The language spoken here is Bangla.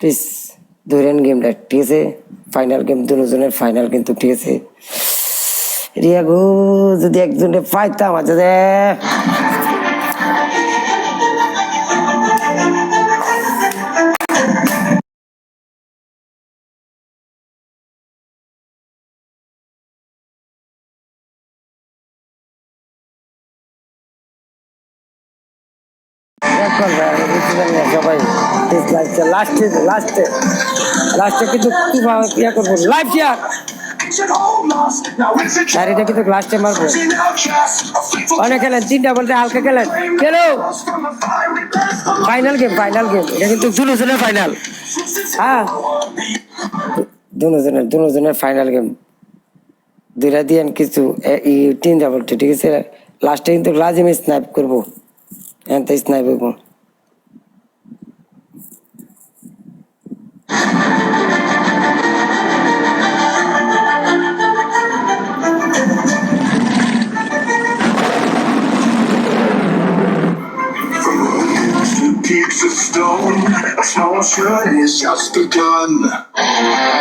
প্লিজ ধরেন গেমটা ঠিক আছে ফাইনাল গেম দুজনের ফাইনাল কিন্তু ঠিক আছে রিয়া গো, যদি একজনে পাইতাম আচ্ছা final game final game final final game দুইটা দিয়ে কিছু, এ- ই, তিন ডাবল ঠিক আছে? লাস্টে কিন্তু লাজিমে স্নাইপ করব। and sniper gun. Keeps a stone, a torture is just begun.